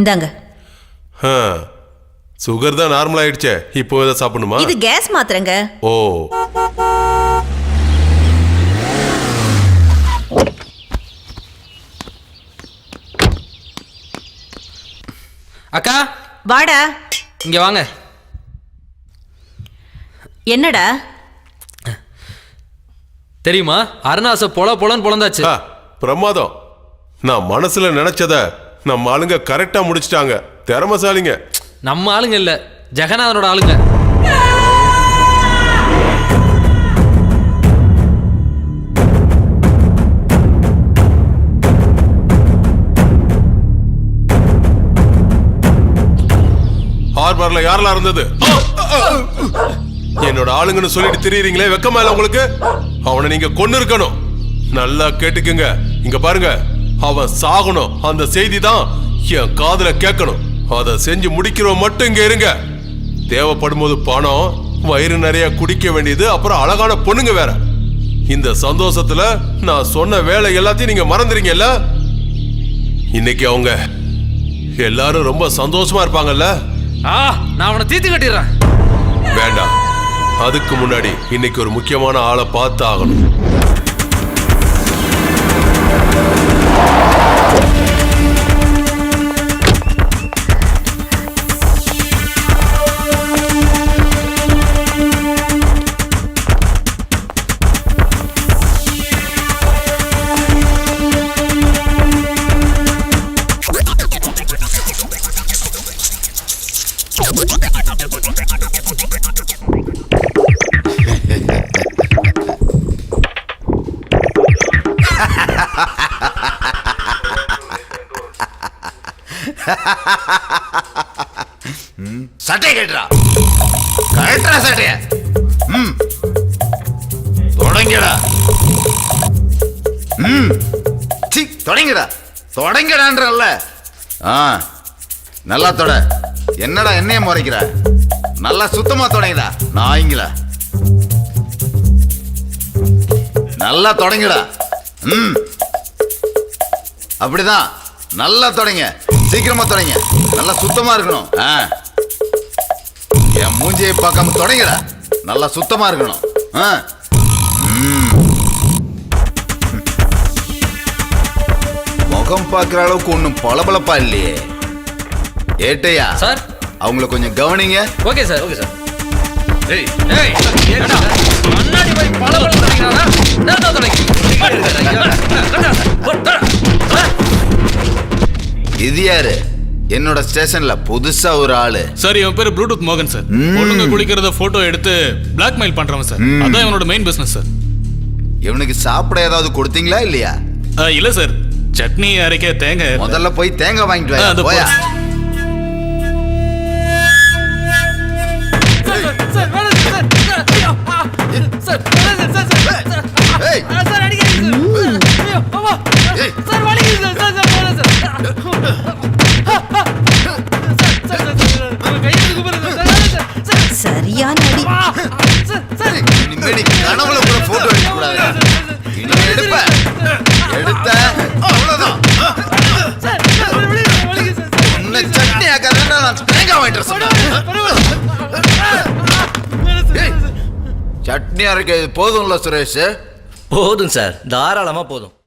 இந்தாங்க. சுகர் தான் நார்மல் ஆயிடுச்சே. இப்போ இதை சாப்பிடணுமா? இது கேஸ் மாத்திரங்க. ஓ. அக்கா வாடா. இங்க வாங்க. என்னடா? தெரியுமா? அருணாச பொல பொலன்னு பொழந்தாச்சு பிரமாதம். நான் மனசுல நினைச்சத நம்ம ஆளுங்க கரெக்டா முடிச்சிட்டாங்க. திறமசாலிங்க. நம்ம ஆளுங்க இல்ல ஜெகநாதனோட ஆளுங்க. ஹார்பர்ல யாரெல்லாம் இருந்தது? என்னோட ஆளுங்கன்னு சொல்லிட்டு திரியுறீங்களே வெக்கமா இல்ல உங்களுக்கு? அவனை நீங்க கொன்னு இருக்கணும் நல்லா கேட்டுக்குங்க. இங்க பாருங்க. அவன் சாகணும். அந்த செய்தி தான் என் காதுல கேட்கணும். அதை செஞ்சு முடிக்கிறவன் மட்டும் இங்க இருங்க. தேவைப்படும் போது பணம் வயிறு நிறைய குடிக்க வேண்டியது அப்புறம் அழகான பொண்ணுங்க வேற. இந்த சந்தோஷத்துல நான் சொன்ன வேலை எல்லாத்தையும் நீங்க மறந்துறீங்கல்ல? இன்னைக்கு அவங்க எல்லாரும் ரொம்ப சந்தோஷமா இருப்பாங்கல்ல? ஆ நான் அவனை தீத்து கட்டிடுறேன். வேண்டாம். அதுக்கு முன்னாடி இன்னைக்கு ஒரு முக்கியமான ஆளை பார்த்து ஆகணும் சட்டை கட்டுறா. கட்டுறா சட்டைய. ம். தொடங்கடா. ம். சி தொடங்கடா. தொடங்கடான்றல்ல. ஆ நல்லா தொட. என்னடா என்னைய முறைக்கிற? நல்லா சுத்தமா தொடங்கிடா. நாய்ங்களா நல்லா தொடங்கிடா. ம். அப்படிதான். நல்லா தொடங்க. சீக்கிரமா தொடங்க. நல்லா சுத்தமா இருக்கணும். ஆ. என் மூஞ்சியை பார்க்காம தொடங்கிடா. நல்லா சுத்தமா இருக்கணும். ஆ. ம். முகம் பார்க்குற அளவுக்கு ஒன்றும் பளபளப்பா இல்லையே. ஏட்டையா? சார்? அவங்கள கொஞ்சம் கவனிங்க. Okay sir okay sir. ஏய். ஏய் என்னடா? முன்னாடி போய் பல பல தொடங்கினாரா நான் தொடங்கி இது யாரு? என்னோட ஸ்டேஷன்ல புதுசா ஒரு ஆளு. சார் இவன் பேரு ப்ளூடூத் மோகன் சார். பொண்ணுங்க குளிக்கிறத போட்டோ எடுத்து பிளாக்மெயில் பண்றவன் சார். அதான் இவனோட மெயின் பிசினஸ் சார். இவனுக்கு சாப்பிட ஏதாவது கொடுத்தீங்களா இல்லையா? ஆ, இல்ல சார். சட்னி அரைக்க தேங்காய். முதல்ல போய் தேங்காய் வாங்கிட்டு வா சரியான அடி. இனிமேல் கனவுல கூட போட்டோ எடுக்க கூடாது எடுப்ப எடுத்த அவ்வளவுதான் உன்னை சட்னி ஆக்காதான் நான் தேங்காய் வாங்கிட்டு சொன்னேன் சட்னி அரைக்கிறது போதும்ல சுரேஷ்? போதும் சார். தாராளமா போதும்.